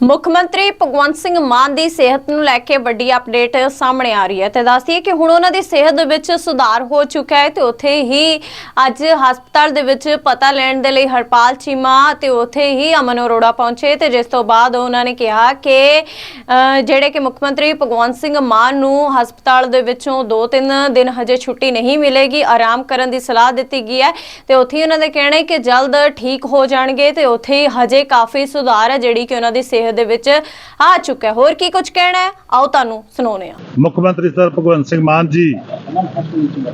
ਮੁੱਖ ਮੰਤਰੀ ਭਗਵੰਤ ਸਿੰਘ ਮਾਨ ਦੀ ਸਿਹਤ ਨੂੰ ਲੈ ਕੇ ਵੱਡੀ ਅਪਡੇਟ ਸਾਹਮਣੇ ਆ ਰਹੀ ਹੈ ਤੇ ਦੱਸਦੀ ਕਿ ਹੁਣ ਉਹਨਾਂ ਦੀ ਸਿਹਤ ਦੇ ਵਿੱਚ ਸੁਧਾਰ ਹੋ ਚੁੱਕਾ ਹੈ ਤੇ ਉੱਥੇ ਹੀ ਅੱਜ ਹਸਪਤਾਲ ਦੇ ਵਿੱਚ ਪਤਾ ਲੈਣ ਦੇ ਲਈ ਹਰਪਾਲ ਚੀਮਾ ਤੇ ਉੱਥੇ ਹੀ ਅਮਨ ਅਰੋੜਾ ਪਹੁੰਚੇ ਤੇ ਜਿਸ ਤੋਂ ਬਾਅਦ ਉਹਨਾਂ ਨੇ ਕਿਹਾ ਕਿ ਜਿਹੜੇ ਕਿ ਮੁੱਖ ਮੰਤਰੀ ਭਗਵੰਤ ਸਿੰਘ ਮਾਨ ਨੂੰ ਹਸਪਤਾਲ ਦੇ ਵਿੱਚੋਂ 2-3 ਦਿਨ ਹਜੇ ਛੁੱਟੀ ਨਹੀਂ ਮਿਲੇਗੀ, ਆਰਾਮ ਕਰਨ ਦੀ ਸਲਾਹ ਦਿੱਤੀ ਗਈ ਹੈ ਤੇ ਉੱਥੇ ਹੀ ਉਹਨਾਂ ਦਾ ਕਹਿਣਾ ਹੈ ਕਿ ਜਲਦ ਠੀਕ ਹੋ ਜਾਣਗੇ ਤੇ ਉੱਥੇ ਹੀ ਹਜੇ ਕਾਫੀ ਸੁਧਾਰ ਹੈ ਜਿਹੜੀ ਕਿ ਉਹਨਾਂ ਦੀ ਸਿਹਤ ਦੇ ਵਿੱਚ ਆ ਚੁੱਕਾ ਹੈ ਹੋਰ ਕੀ ਕੁਝ ਕਹਿਣਾ ਹੈ? ਆਓ ਤੁਹਾਨੂੰ ਸੁਣਾਉਂਦੇ ਹਾਂ। ਮੁੱਖ ਮੰਤਰੀ ਸਰ ਭਗਵੰਤ ਸਿੰਘ ਮਾਨ ਜੀ,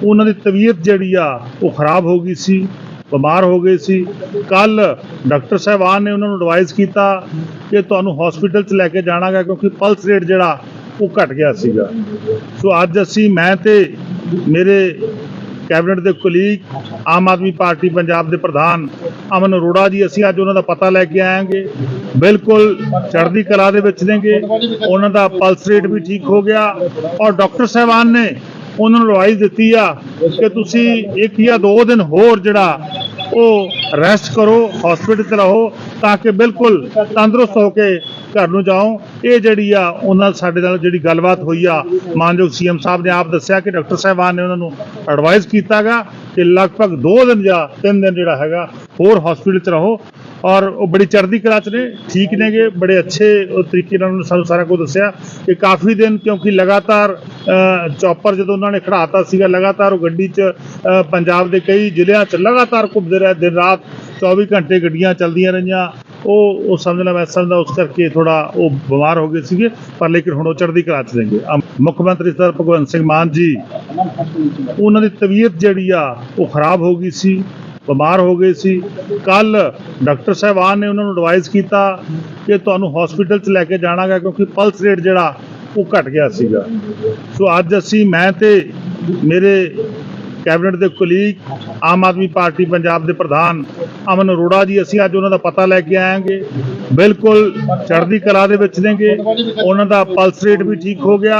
ਉਹਨਾਂ ਦੀ ਤਬੀਅਤ ਜਿਹੜੀ ਆ, ਉਹ ਖਰਾਬ ਹੋ ਗਈ ਸੀ, ਬਿਮਾਰ ਹੋ ਗਏ ਸੀ। ਕੱਲ ਡਾਕਟਰ ਸਾਹਿਬਾਨ ਨੇ ਉਹਨਾਂ ਨੂੰ ਐਡਵਾਈਸ ਕੀਤਾ ਕਿ ਤੁਹਾਨੂੰ ਹਸਪੀਟਲ 'ਚ ਲੈ ਕੇ ਜਾਣਾਗਾ ਕਿਉਂਕਿ ਪਲਸ ਰੇਟ ਜਿਹੜਾ, ਉਹ ਘਟ ਗਿਆ ਸੀਗਾ। ਸੋ ਅੱਜ ਅਸੀਂ, ਮੈਂ ਤੇ ਮੇਰੇ ਕੈਬਨਿਟ ਦੇ ਕੁਲੀਗ ਆਮ ਆਦਮੀ ਪਾਰਟੀ ਪੰਜਾਬ ਦੇ ਪ੍ਰਧਾਨ ਅਮਨ ਅਰੋੜਾ ਜੀ, ਅਸੀਂ ਅੱਜ ਉਹਨਾਂ ਦਾ ਪਤਾ ਲੈ ਕੇ ਆਏਾਂਗੇ ਬਿਲਕੁਲ ਚੜ੍ਹਦੀ ਕਲਾ ਦੇ ਵਿੱਚ ਨੇਗੇ। ਉਹਨਾਂ ਦਾ ਪਲਸ ਰੇਟ ਵੀ ਠੀਕ ਹੋ ਗਿਆ। ਔਰ ਡਾਕਟਰ ਸਾਹਿਬਾਨ ਨੇ ਉਹਨਾਂ ਨੂੰ ਐਡਵਾਈਸ ਦਿੱਤੀ ਆ ਕਿ ਤੁਸੀਂ ਇੱਕ ਜਾਂ ਦੋ ਦਿਨ ਹੋਰ ਜਿਹੜਾ ਉਹ ਰੈਸਟ ਕਰੋ ਹਸਪੀਟਲ 'ਚ ਰਹੋ, ਤਾਂ ਕਿ ਬਿਲਕੁਲ ਤੰਦਰੁਸਤ ਹੋ ਕੇ ਘਰ ਨੂੰ ਜਾਓ। ਇਹ ਜਿਹੜੀ ਆ, ਉਹਨਾਂ ਸਾਡੇ ਨਾਲ ਜਿਹੜੀ ਗੱਲਬਾਤ ਹੋਈ ਆ, ਮਾਨਯੋਗ ਸੀਐਮ ਸਾਹਿਬ ਨੇ ਆਪ ਦੱਸਿਆ ਕਿ ਡਾਕਟਰ ਸਾਹਿਬਾਨ ਨੇ ਉਹਨਾਂ ਨੂੰ ਐਡਵਾਈਸ ਕੀਤਾਗਾ ਕਿ ਲਗਭਗ 2 ਦਿਨ ਜਾਂ 3 ਦਿਨ ਜਿਹੜਾ ਹੈਗਾ, ਹੋਰ ਹਸਪੀਟਲ 'ਚ ਰਹੋ। ਔਰ ਉਹ ਬੜੀ ਚੜ੍ਹਦੀ ਕਲਾ 'ਚ ਨੇ, ਠੀਕ ਨੇਗੇ, ਬੜੇ ਅੱਛੇ ਤਰੀਕੇ ਨਾਲ ਉਹਨਾਂ ਨੇ ਸਾਨੂੰ ਸਾਰਾ ਕੁਝ ਦੱਸਿਆ ਕਿ ਕਾਫੀ ਦਿਨ ਕਿਉਂਕਿ ਲਗਾਤਾਰ ਚੌਪਰ ਜਦੋਂ ਉਹਨਾਂ ਨੇ ਖੜਾਤਾ ਸੀਗਾ, ਲਗਾਤਾਰ ਉਹ ਗੱਡੀ 'ਚ ਪੰਜਾਬ ਦੇ ਕਈ ਜ਼ਿਲ੍ਹਿਆਂ 'ਚ ਲਗਾਤਾਰ ਘੁੰਮਦੇ ਰਹੇ, ਦਿਨ ਰਾਤ 24 ਘੰਟੇ ਗੱਡੀਆਂ ਚੱਲਦੀਆਂ ਰਹੀਆਂ। ਉਹ ਉਹ ਸਮਝਣਾ ਮੈਂ ਸਮਝਦਾ ਉਸ ਕਰਕੇ ਥੋੜਾ ਉਹ ਬਿਮਾਰ ਹੋ ਗਏ ਸੀਗੇ, ਪਰ ਲੇਕਿਨ ਹੁਣ ਉਹ ਚੜ੍ਹਦੀ ਕਲਾ 'ਚ ਨੇਗੇ ਮੁੱਖ ਮੰਤਰੀ ਸਰ ਭਗਵੰਤ ਸਿੰਘ ਮਾਨ ਜੀ, ਉਹਨਾਂ ਦੀ ਤਬੀਅਤ ਜਿਹੜੀ ਆ, ਉਹ ਖਰਾਬ ਹੋ ਗਈ ਸੀ, ਬਿਮਾਰ ਹੋ ਗਏ ਸੀ। ਕੱਲ ਡਾਕਟਰ ਸਾਹਿਬਾਨ ਨੇ ਉਹਨਾਂ ਨੂੰ ਐਡਵਾਈਸ ਕੀਤਾ ਕਿ ਤੁਹਾਨੂੰ ਹਸਪੀਟਲ 'ਚ ਲੈ ਕੇ ਜਾਣਾਗਾ, ਕਿਉਂਕਿ ਪਲਸ ਰੇਟ ਜਿਹੜਾ, ਉਹ ਘਟ ਗਿਆ ਸੀਗਾ। ਸੋ ਅੱਜ ਅਸੀਂ, ਮੈਂ ਤੇ ਮੇਰੇ ਕੈਬਨਿਟ ਦੇ ਕੁਲੀਗ ਆਮ ਆਦਮੀ ਪਾਰਟੀ ਪੰਜਾਬ ਦੇ ਪ੍ਰਧਾਨ ਅਮਨ ਅਰੋੜਾ ਜੀ, ਅਸੀਂ ਅੱਜ ਉਹਨਾਂ ਦਾ ਪਤਾ ਲੈ ਕੇ ਆਏਾਂਗੇ ਬਿਲਕੁਲ ਚੜ੍ਹਦੀ ਕਲਾ ਦੇ ਵਿੱਚ ਨੇਗੇ। ਉਹਨਾਂ ਦਾ ਪਲਸ ਰੇਟ ਵੀ ਠੀਕ ਹੋ ਗਿਆ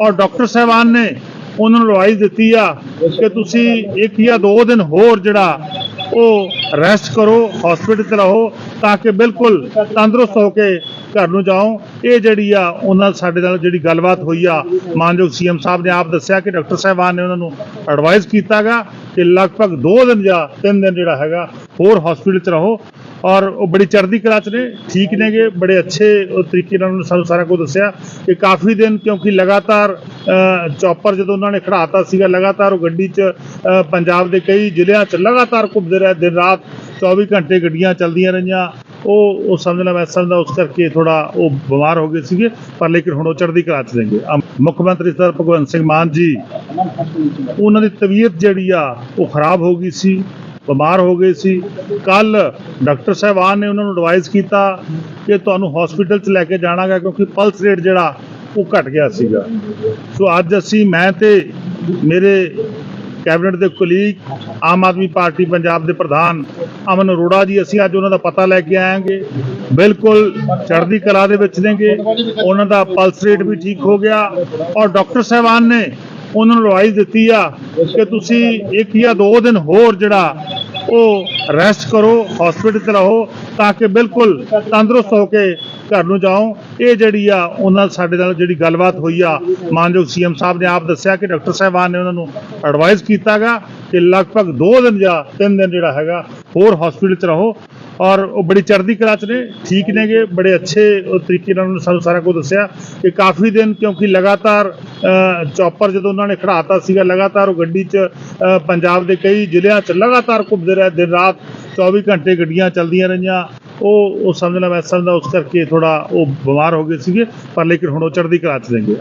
ਔਰ ਡਾਕਟਰ ਸਾਹਿਬਾਨ ਨੇ ਉਹਨਾਂ ਨੂੰ ਐਡਵਾਈਸ ਦਿੱਤੀ ਆ ਕਿ ਤੁਸੀਂ ਇੱਕ ਜਾਂ ਦੋ ਦਿਨ ਹੋਰ ਜਿਹੜਾ ਉਹ ਰੈਸਟ ਕਰੋ ਹਸਪੀਟਲ 'ਚ ਰਹੋ ਤਾਂ ਕਿ ਬਿਲਕੁਲ ਤੰਦਰੁਸਤ ਹੋ ਕੇ ਘਰ ਨੂੰ ਜਾਓ। ਇਹ ਜਿਹੜੀ ਆ, ਉਹਨਾਂ ਸਾਡੇ ਨਾਲ ਜਿਹੜੀ ਗੱਲਬਾਤ ਹੋਈ ਆ, ਮਾਨਯੋਗ ਸੀਐਮ ਸਾਹਿਬ ਨੇ ਆਪ ਦੱਸਿਆ ਕਿ ਡਾਕਟਰ ਸਾਹਿਬਾਨ ਨੇ ਉਹਨਾਂ ਨੂੰ ਐਡਵਾਈਸ ਕੀਤਾਗਾ ਕਿ ਲਗਭਗ 2 ਦਿਨ ਜਾਂ 3 ਦਿਨ ਜਿਹੜਾ ਹੈਗਾ, ਹੋਰ ਹਸਪੀਟਲ 'ਚ ਰਹੋ। ਔਰ ਉਹ ਬੜੀ ਚੜ੍ਹਦੀ ਕਲਾ 'ਚ ਨੇ, ਠੀਕ ਨੇਗੇ, ਬੜੇ ਅੱਛੇ ਤਰੀਕੇ ਨਾਲ ਉਹਨਾਂ ਨੇ ਸਾਨੂੰ ਸਾਰਾ ਕੁਝ ਦੱਸਿਆ ਕਿ ਕਾਫੀ ਦਿਨ ਕਿਉਂਕਿ ਲਗਾਤਾਰ ਚੌਪਰ ਜਦੋਂ ਉਹਨਾਂ ਨੇ ਖੜਾਤਾ ਸੀਗਾ, ਲਗਾਤਾਰ ਉਹ ਗੱਡੀ 'ਚ ਪੰਜਾਬ ਦੇ ਕਈ ਜ਼ਿਲ੍ਹਿਆਂ 'ਚ ਲਗਾਤਾਰ ਘੁੰਮਦੇ ਰਹੇ, ਦਿਨ ਰਾਤ 24 ਘੰਟੇ ਗੱਡੀਆਂ ਚੱਲਦੀਆਂ ਰਹੀਆਂ। ਉਹ ਉਹ ਸਮਝਣਾ ਮੈਂ ਸਮਝਦਾ ਉਸ ਕਰਕੇ ਥੋੜਾ ਉਹ ਬਿਮਾਰ ਹੋ ਗਏ ਸੀਗੇ, ਪਰ ਲੇਕਿਨ ਹੁਣ ਉਹ ਚੜ੍ਹਦੀ ਕਲਾ 'ਚ ਨੇਗੇ ਮੁੱਖ ਮੰਤਰੀ ਸਰ ਭਗਵੰਤ ਸਿੰਘ ਮਾਨ ਜੀ, ਉਹਨਾਂ ਦੀ ਤਬੀਅਤ ਜਿਹੜੀ ਆ, ਉਹ ਖਰਾਬ ਹੋ ਗਈ ਸੀ, ਬਿਮਾਰ ਹੋ ਗਏ ਸੀ। ਕੱਲ ਡਾਕਟਰ ਸਾਹਿਬਾਨ ਨੇ ਉਹਨਾਂ ਨੂੰ ਐਡਵਾਈਸ ਕੀਤਾ ਕਿ ਤੁਹਾਨੂੰ ਹਸਪੀਟਲ 'ਚ ਲੈ ਕੇ ਜਾਣਾਗਾ ਕਿਉਂਕਿ ਪਲਸ ਰੇਟ ਜਿਹੜਾ, ਉਹ ਘਟ ਗਿਆ ਸੀਗਾ। ਸੋ ਅੱਜ ਅਸੀਂ, ਮੈਂ ਤੇ ਮੇਰੇ ਕੈਬਨਿਟ ਦੇ ਕੁਲੀਗ ਆਮ ਆਦਮੀ ਪਾਰਟੀ ਪੰਜਾਬ ਦੇ ਪ੍ਰਧਾਨ ਅਮਨ ਅਰੋੜਾ ਜੀ, ਅਸੀਂ ਅੱਜ ਉਹਨਾਂ ਦਾ ਪਤਾ ਲੈ ਕੇ ਆਏਾਂਗੇ ਬਿਲਕੁਲ ਚੜ੍ਹਦੀ ਕਲਾ ਦੇ ਵਿੱਚ ਨੇਗੇ। ਉਹਨਾਂ ਦਾ ਪਲਸ ਰੇਟ ਵੀ ਠੀਕ ਹੋ ਗਿਆ। ਔਰ ਡਾਕਟਰ ਸਾਹਿਬਾਨ ਨੇ ਉਹਨਾਂ ਨੂੰ ਐਡਵਾਈਸ ਦਿੱਤੀ ਆ ਕਿ ਤੁਸੀਂ ਇੱਕ ਜਾਂ ਦੋ ਦਿਨ ਹੋਰ ਜਿਹੜਾ ਉਹ ਰੈਸਟ ਕਰੋ ਹਸਪੀਟਲ 'ਚ ਰਹੋ, ਤਾਂ ਕਿ ਬਿਲਕੁਲ ਤੰਦਰੁਸਤ ਹੋ ਕੇ ਘਰ ਨੂੰ ਜਾਓ। ਇਹ ਜਿਹੜੀ ਆ, ਉਹਨਾਂ ਨਾਲ ਸਾਡੇ ਨਾਲ ਜਿਹੜੀ ਗੱਲਬਾਤ ਹੋਈ ਆ, ਮਾਨਯੋਗ ਸੀਐਮ ਸਾਹਿਬ ਨੇ ਆਪ ਦੱਸਿਆ ਕਿ ਡਾਕਟਰ ਸਾਹਿਬਾਨ ਨੇ ਉਹਨਾਂ ਨੂੰ ਐਡਵਾਈਸ ਕੀਤਾਗਾ ਕਿ ਲਗਭਗ 2 ਦਿਨ ਜਾਂ 3 ਦਿਨ ਜਿਹੜਾ ਹੈਗਾ, ਹੋਰ ਹਸਪੀਟਲ 'ਚ ਰਹੋ। ਔਰ ਉਹ ਬੜੀ ਚੜ੍ਹਦੀ ਕਲਾ 'ਚ ਨੇ, ਠੀਕ ਨੇਗੇ, ਬੜੇ ਅੱਛੇ ਤਰੀਕੇ ਨਾਲ ਉਹਨਾਂ ਨੇ ਸਾਨੂੰ ਸਾਰਾ ਕੁਝ ਦੱਸਿਆ ਕਿ ਕਾਫੀ ਦਿਨ ਕਿਉਂਕਿ ਲਗਾਤਾਰ ਚੌਪਰ ਜਦੋਂ ਉਹਨਾਂ ਨੇ ਖੜਾਤਾ ਸੀਗਾ, ਲਗਾਤਾਰ ਉਹ ਗੱਡੀ 'ਚ ਪੰਜਾਬ ਦੇ ਕਈ ਜ਼ਿਲ੍ਹਿਆਂ 'ਚ ਲਗਾਤਾਰ ਘੁੰਮਦੇ ਰਹੇ, ਦਿਨ ਰਾਤ 24 ਘੰਟੇ ਗੱਡੀਆਂ ਚੱਲਦੀਆਂ ਰਹੀਆਂ। ਉਹ ਉਹ ਸਮਝਣਾ ਮੈਂ ਸਮਝਦਾ ਉਸ ਕਰਕੇ ਥੋੜਾ ਉਹ ਬਿਮਾਰ ਹੋ ਗਏ ਸੀਗੇ, ਪਰ ਲੇਕਿਨ ਹੁਣ ਉਹ ਚੜ੍ਹਦੀ ਕਲਾ 'ਚ ਨੇਗੇ